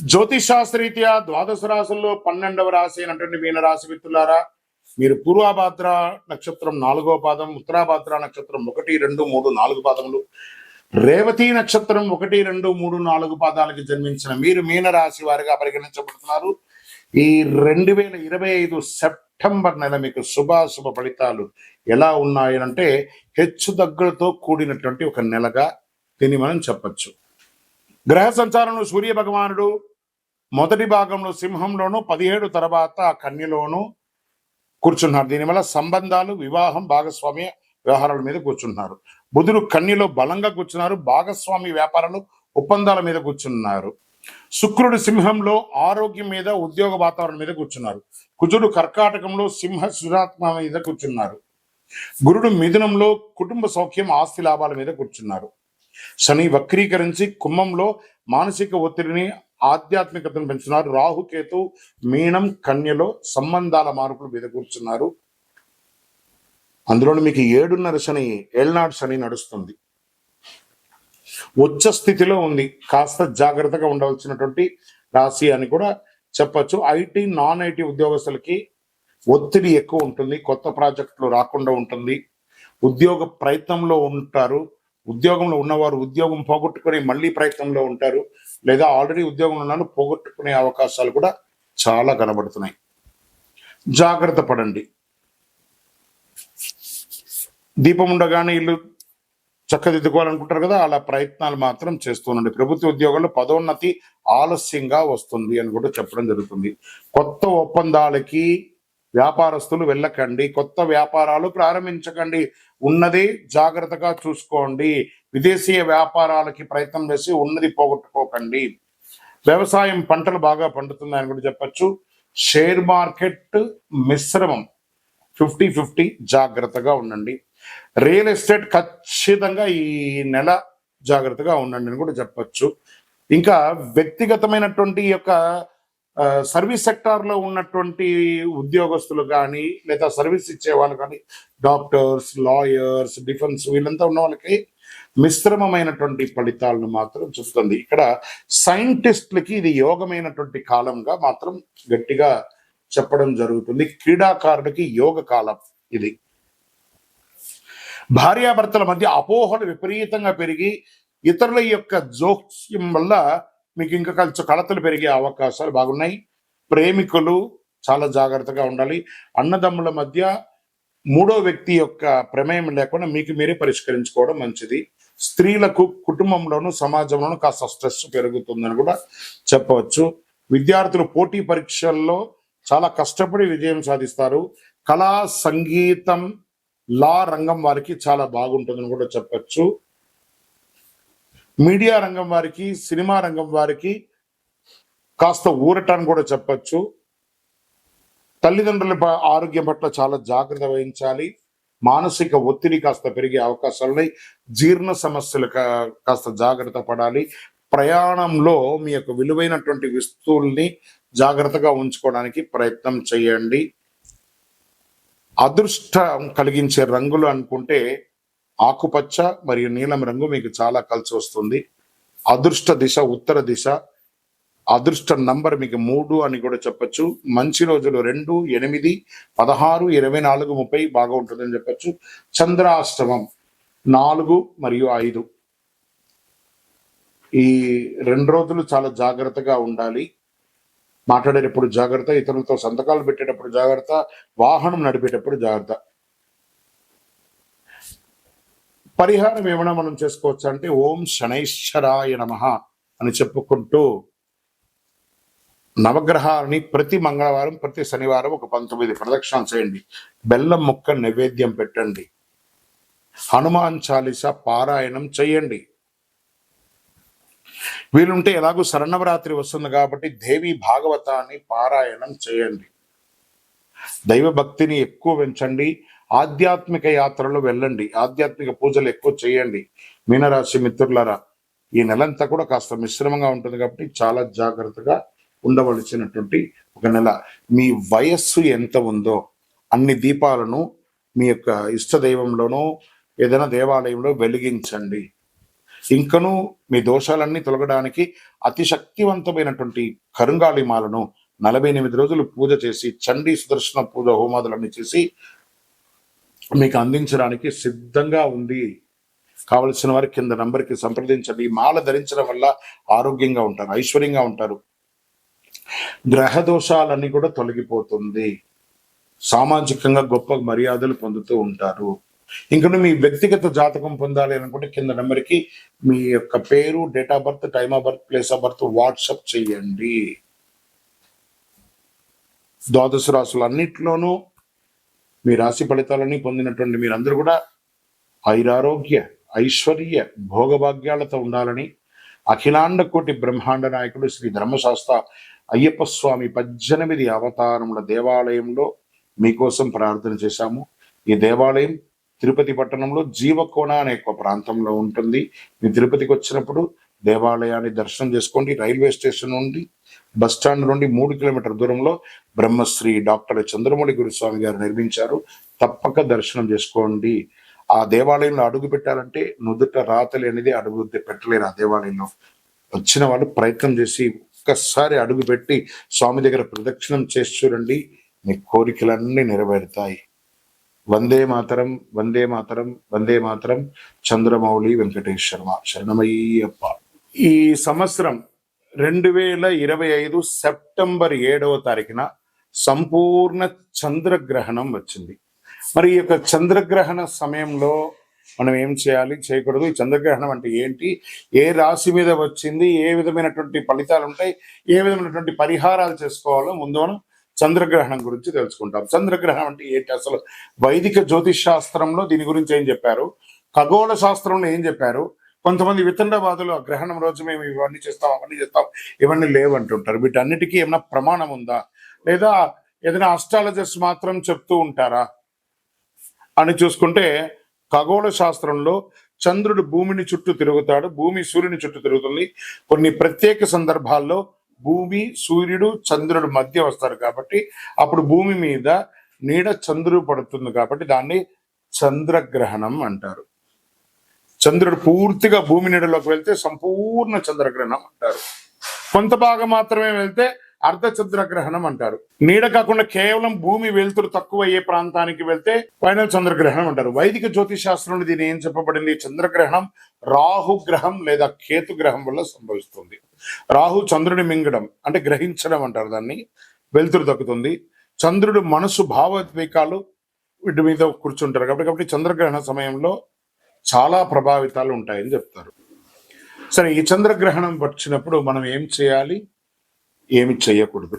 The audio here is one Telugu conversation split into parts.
జ్యోతిషాస్త్రరీత్యా ద్వాదశ రాశుల్లో పన్నెండవ రాశి అయినటువంటి మీనరాశి మిత్రులారా మీరు పూర్వాభాద్ర నక్షత్రం నాలుగో పాదం ఉత్తరాభాద్ర నక్షత్రం ఒకటి రెండు మూడు నాలుగు పాదములు రేవతి నక్షత్రం ఒకటి రెండు మూడు నాలుగు పాదాలకి జన్మించిన మీరు మీనరాశి వారిగా పరిగణించబడుతున్నారు. ఈ రెండు వేల ఇరవై ఐదు సెప్టెంబర్ నెల మీకు శుభాశుభ ఫలితాలు ఎలా ఉన్నాయనంటే హెచ్చు దగ్గరతో కూడినటువంటి ఒక నెలగా దీన్ని మనం చెప్పచ్చు. గ్రహ సంచారంలో సూర్య భగవానుడు మొదటి భాగంలో సింహంలోను పదిహేడు తర్వాత కన్యలోను కూర్చున్నారు. దీనివల్ల సంబంధాలు వివాహం భాగస్వామ్య వ్యవహారాల మీద కూర్చున్నారు. బుధుడు కన్యలో బలంగా కూర్చున్నారు భాగస్వామి వ్యాపారాలు ఒప్పందాల మీద కూర్చున్నారు. శుక్రుడు సింహంలో ఆరోగ్యం మీద ఉద్యోగ వాతావరణం మీద కూర్చున్నారు. కుజుడు కర్కాటకంలో సింహ సురాత్మ మీద కూర్చున్నారు. గురుడు మిథునంలో కుటుంబ సౌఖ్యం ఆస్తి లాభాల మీద కూర్చున్నారు. శని వక్రీకరించి కుంభంలో మానసిక ఒత్తిడిని ఆధ్యాత్మికతను పెంచుతున్నారు. రాహుకేతు మీనం కన్యలో సంబంధాల మార్పులు మీద కూర్చున్నారు. అందులో మీకు ఏడున్నర శని ఏళ్నాడు శని నడుస్తుంది. ఉచ్చ స్థితిలో ఉంది. కాస్త జాగ్రత్తగా ఉండవలసినటువంటి రాశి అని కూడా చెప్పచ్చు. ఐటీ నాన్ ఐటీ ఉద్యోగస్తులకి ఒత్తిడి ఎక్కువ ఉంటుంది. కొత్త ప్రాజెక్టులు రాకుండా ఉంటుంది. ఉద్యోగ ప్రయత్నంలో ఉంటారు. ఉద్యోగంలో ఉన్నవారు ఉద్యోగం పోగొట్టుకుని మళ్ళీ ప్రయత్నంలో ఉంటారు. లేదా ఆల్రెడీ ఉద్యోగంలో ఉన్నారు పోగొట్టుకునే అవకాశాలు కూడా చాలా కనబడుతున్నాయి. జాగ్రత్త పడండి. దీపం ఉండగానే ఇల్లు చక్కదిద్దుకోవాలనుకుంటారు కదా అలా ప్రయత్నాలు మాత్రం చేస్తుండండి ప్రభుత్వ ఉద్యోగంలో పదోన్నతి ఆలస్యంగా వస్తుంది అని కూడా చెప్పడం జరుగుతుంది. కొత్త ఒప్పందాలకి వ్యాపారస్తులు వెళ్ళకండి కొత్త వ్యాపారాలు ప్రారంభించకండి. ఉన్నది జాగ్రత్తగా చూసుకోండి. విదేశీయ వ్యాపారాలకి ప్రయత్నం చేసి ఉన్నది పోగొట్టుకోకండి. వ్యవసాయం పంటలు బాగా పండుతున్నాయని కూడా చెప్పచ్చు. షేర్ మార్కెట్ మిశ్రమం. ఫిఫ్టీ ఫిఫ్టీ జాగ్రత్తగా ఉండండి. రియల్ ఎస్టేట్ ఖచ్చితంగా ఈ నెల జాగ్రత్తగా ఉండండి అని కూడా చెప్పచ్చు. ఇంకా వ్యక్తిగతమైనటువంటి యొక్క సర్వీస్ సెక్టార్లో ఉన్నటువంటి ఉద్యోగస్తులు కానీ లేదా సర్వీస్ ఇచ్చే వాళ్ళు కానీ డాక్టర్స్ లాయర్స్ డిఫెన్స్ వీళ్ళంతా ఉన్న వాళ్ళకి మిశ్రమమైనటువంటి ఫలితాలను మాత్రం చూస్తుంది. ఇక్కడ సైంటిస్టులకి ఇది యోగమైనటువంటి కాలంగా మాత్రం గట్టిగా చెప్పడం జరుగుతుంది. క్రీడాకారులకి యోగ కాలం ఇది. భార్యాభర్తల మధ్య అపోహలు విపరీతంగా పెరిగి ఇతరుల యొక్క జోక్యం వల్ల మీకు ఇంకా కొంచెం కలతలు పెరిగే అవకాశాలు బాగున్నాయి. ప్రేమికులు చాలా జాగ్రత్తగా ఉండాలి. అన్నదమ్ముల మధ్య మూడో వ్యక్తి యొక్క ప్రమేయం లేకుండా మీకు మీరే పరిష్కరించుకోవడం మంచిది. స్త్రీలకు కుటుంబంలోను సమాజంలోను కాస్త స్ట్రెస్ పెరుగుతుందని కూడా చెప్పవచ్చు. విద్యార్థులు పోటీ పరీక్షల్లో చాలా కష్టపడి విజయం సాధిస్తారు. కళా సంగీతం లా రంగం వారికి చాలా బాగుంటుందని కూడా చెప్పచ్చు. మీడియా రంగం వారికి సినిమా రంగం వారికి కాస్త ఊరటాన్ని కూడా చెప్పచ్చు. తల్లిదండ్రుల ఆరోగ్యం పట్ల చాలా జాగ్రత్త వహించాలి. మానసిక ఒత్తిడి కాస్త పెరిగే అవకాశాలు ఉన్నాయి. జీర్ణ సమస్యలు కా- కాస్త జాగ్రత్త పడాలి. ప్రయాణంలో మీ యొక్క విలువైనటువంటి వస్తువుల్ని జాగ్రత్తగా ఉంచుకోవడానికి ప్రయత్నం చేయండి. అదృష్టం కలిగించే రంగులు అనుకుంటే ఆకుపచ్చ మరియు నీలం రంగు మీకు చాలా కలిసి వస్తుంది. అదృష్ట దిశ ఉత్తర దిశ. అదృష్ట నంబర్ మీకు మూడు అని కూడా చెప్పొచ్చు. మంచి రోజులు రెండు ఎనిమిది పదహారు ఇరవై నాలుగు ముప్పై బాగా ఉంటుందని చెప్పొచ్చు. చంద్రాష్టమం నాలుగు మరియు ఐదు. ఈ రెండు రోజులు చాలా జాగ్రత్తగా ఉండాలి. మాట్లాడేటప్పుడు జాగ్రత్త ఇతరులతో సంతకాలు పెట్టేటప్పుడు జాగ్రత్త వాహనం నడిపేటప్పుడు జాగ్రత్త. పరిహారం ఏమైనా మనం చేసుకోవచ్చు అంటే ఓం శనైశ్వరాయ నమ అని చెప్పుకుంటూ నవగ్రహాలని ప్రతి మంగళవారం ప్రతి శనివారం ఒక పంతొమ్మిది ప్రదక్షిణాలు చేయండి. బెల్లం ముక్క నైవేద్యం పెట్టండి. హనుమాన్ చాలీస పారాయణం చేయండి. వీలుంటే ఎలాగో శరణవరాత్రి వస్తుంది కాబట్టి దేవి భాగవతాన్ని పారాయణం చేయండి. దైవ భక్తిని ఎక్కువ పెంచండి. ఆధ్యాత్మిక యాత్రలో వెళ్ళండి. ఆధ్యాత్మిక పూజలు ఎక్కువ చేయండి. మీనరాశి మిత్రులారా ఈ నెలంతా కూడా కాస్త మిశ్రమంగా ఉంటుంది కాబట్టి చాలా జాగ్రత్తగా ఉండవలసినటువంటి ఒక నెల. మీ వయస్సు ఎంత ఉందో అన్ని దీపాలను మీ యొక్క ఇష్ట దైవంలోనో ఏదైనా దేవాలయంలో వెలిగించండి. ఇంకను మీ దోషాలన్నీ తొలగడానికి అతి శక్తివంతమైనటువంటి కరుంగాళిమాలను నలభై ఎనిమిది రోజులు పూజ చేసి చండీ సుదర్శన పూజ హోమాదులన్నీ చేసి మీకు అందించడానికి సిద్ధంగా ఉంది కావలసిన వారి కింద నంబర్కి సంప్రదించండి. ఈ మాల ధరించడం వల్ల ఆరోగ్యంగా ఉంటారు ఐశ్వర్యంగా ఉంటారు. గ్రహ దోషాలన్నీ కూడా తొలగిపోతుంది. సామాజికంగా గొప్ప మర్యాదలు పొందుతూ ఉంటారు. ఇంకా మీ వ్యక్తిగత జాతకం పొందాలి అనుకుంటే కింద నెంబర్కి మీ యొక్క పేరు date of birth time of birth place of birth WhatsApp చేయండి. ద్వాదశ రాసులు అన్నిట్లోనూ మీ రాశి ఫలితాలని పొందినటువంటి మీరందరూ కూడా ఐరారోగ్య ఐశ్వర్య భోగభాగ్యాలతో ఉండాలని అఖిలాండ కోటి బ్రహ్మాండ నాయకుడు శ్రీ ధర్మశాస్త్ర అయ్యప్ప స్వామి పద్దెనిమిది అవతారముల దేవాలయంలో మీకోసం ప్రార్థన చేశాము. ఈ దేవాలయం తిరుపతి పట్టణంలో జీవకోణ అనే ఒక ప్రాంతంలో ఉంటుంది. మీ తిరుపతికి వచ్చినప్పుడు దేవాలయాన్ని దర్శనం చేసుకోండి రైల్వే స్టేషన్ నుండి బస్ స్టాండ్ నుండి మూడు కిలోమీటర్ దూరంలో బ్రహ్మశ్రీ డాక్టర్ చంద్రమౌళి గురుస్వామి గారు నిర్మించారు. తప్పక దర్శనం చేసుకోండి. ఆ దేవాలయంలో అడుగు పెట్టాలంటే నుదుట రాతలి అనేది అడుగు పెట్టలేరు ఆ దేవాలయంలో. వచ్చిన వాళ్ళు ప్రయత్నం చేసి ఒక్కసారి అడుగు పెట్టి స్వామి దగ్గర ప్రదక్షిణం చేసి చూడండి. మీ కోరికలన్నీ నెరవేరుతాయి. వందే మాతరం వందే మాతరం వందే మాతరం. చంద్రమౌళి వెంకటేశ్వర శరణమయ్యప్ప. ఈ సంవత్సరం రెండు వేల ఇరవై ఐదు సెప్టెంబర్ ఏడవ తారీఖున సంపూర్ణ చంద్రగ్రహణం వచ్చింది. మరి ఈ యొక్క చంద్రగ్రహణ సమయంలో మనం ఏం చేయాలి? చేయకూడదు. ఈ చంద్రగ్రహణం అంటే ఏంటి? ఏ రాశి మీద వచ్చింది? ఏ విధమైనటువంటి ఫలితాలు ఉంటాయి? ఏ విధమైనటువంటి పరిహారాలు చేసుకోవాలో ముందు మనం చంద్రగ్రహణం గురించి తెలుసుకుంటాం. చంద్రగ్రహణం అంటే ఏంటి? అసలు వైదిక జ్యోతిష్ శాస్త్రంలో దీని గురించి ఏం చెప్పారు? ఖగోళ శాస్త్రంలో ఏం చెప్పారు? కొంతమంది వితండవాదులు ఆ గ్రహణం రోజు మేము ఇవన్నీ చేస్తాం అవన్నీ చేస్తాం ఇవన్నీ లేవంటుంటారు. వీటన్నిటికీ ఏమైనా ప్రమాణం ఉందా? లేదా ఏదైనా అస్ట్రాలజర్స్ మాత్రం చెప్తూ ఉంటారా? అని చూసుకుంటే ఖగోళ శాస్త్రంలో చంద్రుడు భూమిని చుట్టూ తిరుగుతాడు భూమి సూర్యుని చుట్టూ తిరుగుతుంది. కొన్ని ప్రత్యేక సందర్భాల్లో భూమి సూర్యుడు చంద్రుడు మధ్య వస్తారు కాబట్టి అప్పుడు భూమి మీద నీడ చంద్రుడు పడుతుంది కాబట్టి దాన్ని చంద్రగ్రహణం అంటారు. చంద్రుడు పూర్తిగా భూమి నీడలోకి వెళ్తే సంపూర్ణ చంద్రగ్రహణం అంటారు. కొంత భాగం మాత్రమే వెళ్తే అర్ధ చంద్రగ్రహణం అంటారు. నీడ కాకుండా కేవలం భూమి వెలుతురు తక్కువ అయ్యే ప్రాంతానికి వెళ్తే ఫైనల్ చంద్రగ్రహణం అంటారు. వైదిక జ్యోతిష్ శాస్త్రంలో దీని ఏం చెప్పబడింది? చంద్రగ్రహణం రాహుగ్రహం లేదా కేతు గ్రహం వల్ల సంభవిస్తుంది. రాహు చంద్రుని మింగడం అంటే గ్రహించడం అంటారు దాన్ని. వెలుతురు దక్కుతుంది చంద్రుడు మనసు భావోద్వేకాలు వీటి మీద కూర్చుంటారు. కాబట్టి కాబట్టి చంద్రగ్రహణ సమయంలో చాలా ప్రభావితాలు ఉంటాయని చెప్తారు. సరే ఈ చంద్రగ్రహణం వచ్చినప్పుడు మనం ఏం చేయాలి? ఏమి చేయకూడదు.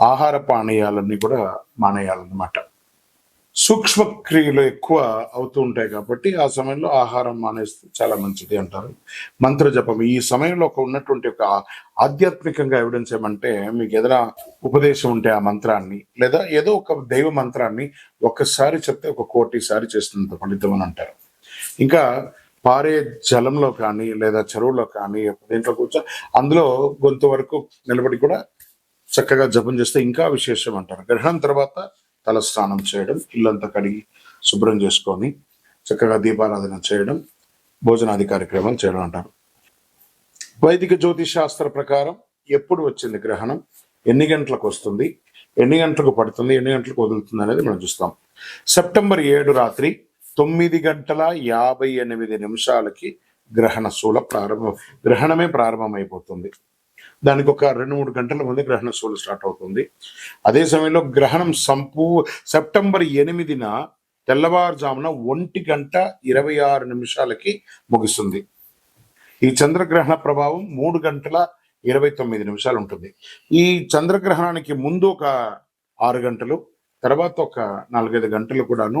ఆహార పానీయాలన్నీ కూడా మానేయాలన్నమాట. సూక్ష్మక్రియలు ఎక్కువ అవుతూ ఉంటాయి కాబట్టి ఆ సమయంలో ఆహారం మానేస్తే చాలా మంచిది అంటారు. మంత్ర జపం ఈ సమయంలో ఒక ఉన్నటువంటి ఒక ఆధ్యాత్మికంగా ఎవిడెన్స్ ఏమంటే మీకు ఏదైనా ఉపదేశం ఉంటే ఆ మంత్రాన్ని లేదా ఏదో ఒక దైవ మంత్రాన్ని ఒక్కసారి చెప్తే ఒక కోటి సారి చేస్తున్నంత ఫలితం అని అంటారు. ఇంకా పారే జలంలో కానీ లేదా చెరువులో కానీ దేంట్లో కూర్చో అందులో గొంతు వరకు నిలబడి కూడా చక్కగా జపం చేస్తే ఇంకా విశేషం అంటారు. గ్రహణం తర్వాత తల స్నానం చేయడం ఇల్లంతా కడిగి శుభ్రం చేసుకొని చక్కగా దీపారాధన చేయడం భోజనాది కార్యక్రమాలు చేయడం అంటారు. వైదిక జ్యోతిష్ శాస్త్ర ప్రకారం ఎప్పుడు వచ్చింది గ్రహణం? ఎన్ని గంటలకు వస్తుంది? ఎన్ని గంటలకు పడుతుంది? ఎన్ని గంటలకు వదులుతుంది అనేది మనం చూస్తాం. సెప్టెంబర్ ఏడు రాత్రి తొమ్మిది గంటల యాభై ఎనిమిది నిమిషాలకి గ్రహణ శూల ప్రారంభం గ్రహణమే ప్రారంభమైపోతుంది. దానికి ఒక రెండు మూడు గంటల ముందు గ్రహణ శూల స్టార్ట్ అవుతుంది. అదే సమయంలో గ్రహణం సంపూ సెప్టెంబర్ ఎనిమిదిన తెల్లవారుజామున ఒంటి గంట ఇరవై ఆరు నిమిషాలకి ముగుస్తుంది. ఈ చంద్రగ్రహణ ప్రభావం మూడు గంటల ఇరవై తొమ్మిది నిమిషాలు ఉంటుంది. ఈ చంద్రగ్రహణానికి ముందు ఒక ఆరు గంటలు తర్వాత ఒక నాలుగైదు గంటలు కూడాను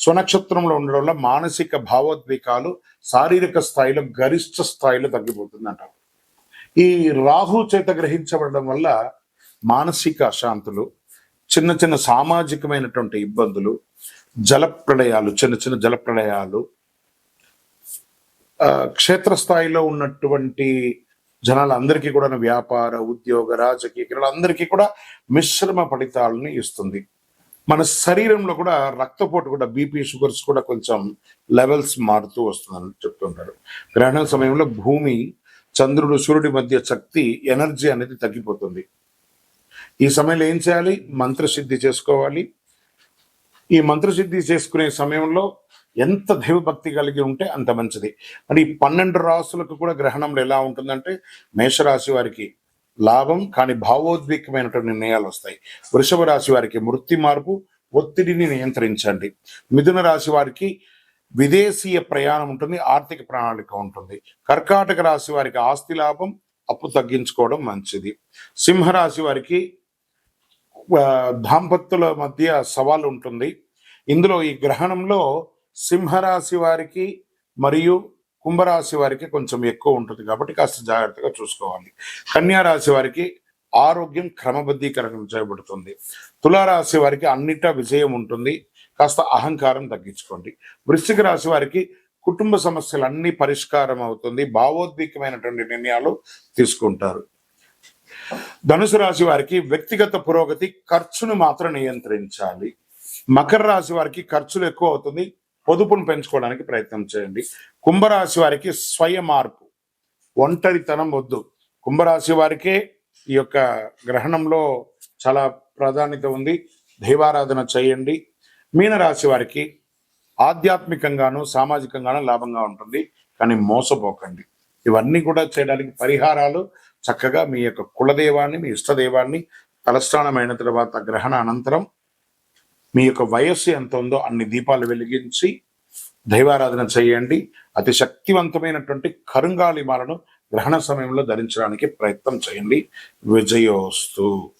స్వనక్షత్రంలో ఉండడం వల్ల మానసిక భావోద్వేగాలు శారీరక స్థాయిలో గరిష్ట స్థాయిలో తగ్గిపోతుందంట ఈ రాహు చేత గ్రహించబడడం వల్ల మానసిక అశాంతులు చిన్న చిన్న సామాజికమైనటువంటి ఇబ్బందులు జల ప్రళయాలు చిన్న చిన్న జల ప్రళయాలు ఆ, క్షేత్రస్థాయిలో ఉన్నటువంటి జనాలందరికీ కూడా వ్యాపార ఉద్యోగ రాజకీయ క్రీడలందరికీ కూడా మిశ్రమ ఫలితాలను ఇస్తుంది. మన శరీరంలో కూడా రక్తపోటు కూడా బీపీ షుగర్స్ కూడా కొంచెం లెవెల్స్ మారుతూ వస్తుందని చెప్తుంటారు. గ్రహణం సమయంలో భూమి చంద్రుడు సూర్యుడి మధ్య శక్తి ఎనర్జీ అనేది తగ్గిపోతుంది. ఈ సమయంలో ఏం చేయాలి? మంత్రసిద్ధి చేసుకోవాలి. ఈ మంత్రసిద్ధి చేసుకునే సమయంలో ఎంత దైవభక్తి కలిగి ఉంటే అంత మంచిది. మరి పన్నెండు రాసులకు కూడా గ్రహణంలో ఎలా ఉంటుందంటే మేషరాశి వారికి లాభం కానీ భావోద్వేగమైనటువంటి నిర్ణయాలు వస్తాయి. వృషభ రాశి వారికి వృత్తి మార్పు ఒత్తిడిని నియంత్రించండి. మిథున రాశి వారికి విదేశీయ ప్రయాణం ఉంటుంది ఆర్థిక ప్రణాళిక ఉంటుంది. కర్కాటక రాశి వారికి ఆస్తి లాభం అప్పు తగ్గించుకోవడం మంచిది. సింహరాశి వారికి దాంపత్యుల మధ్య సవాల్ ఉంటుంది. ఇందులో ఈ గ్రహణంలో సింహరాశి వారికి మరియు కుంభరాశి వారికి కొంచెం ఎక్కువ ఉంటుంది కాబట్టి కాస్త జాగ్రత్తగా చూసుకోవాలి. కన్యా రాశి వారికి ఆరోగ్యం క్రమబద్ధీకరణ చేయబడుతుంది తులారాశి వారికి అన్నిటా విజయం ఉంటుంది. కాస్త అహంకారం తగ్గించుకోండి. వృశ్చిక రాశి వారికి కుటుంబ సమస్యలు అన్ని పరిష్కారం అవుతుంది. భావోద్వేగమైనటువంటి నిర్ణయాలు తీసుకుంటారు. ధనుసు రాశి వారికి వ్యక్తిగత పురోగతి ఖర్చును మాత్రం నియంత్రించాలి. మకర రాశి వారికి ఖర్చులు ఎక్కువ అవుతుంది. పొదుపును పెంచుకోవడానికి ప్రయత్నం చేయండి. కుంభరాశి వారికి స్వయ మార్పు ఒంటరితనం వద్దు. కుంభరాశి వారికే ఈ యొక్క గ్రహణంలో చాలా ప్రాధాన్యత ఉంది. దైవారాధన చేయండి. మీనరాశి వారికి ఆధ్యాత్మికంగాను సామాజికంగాను లాభంగా ఉంటుంది. కానీ మోసపోకండి. ఇవన్నీ కూడా చేయడానికి పరిహారాలు చక్కగా మీ యొక్క కులదేవాన్ని మీ ఇష్టదైవాన్ని తలస్నానమైన తర్వాత గ్రహణ అనంతరం మీ యొక్క వయస్సు ఎంత ఉందో అన్ని దీపాలు వెలిగించి దైవారాధన చేయండి. అతి శక్తివంతమైనటువంటి కరుంగాలిమాలను గ్రహణ సమయంలో ధరించడానికి ప్రయత్నం చేయండి. విజయోస్తు.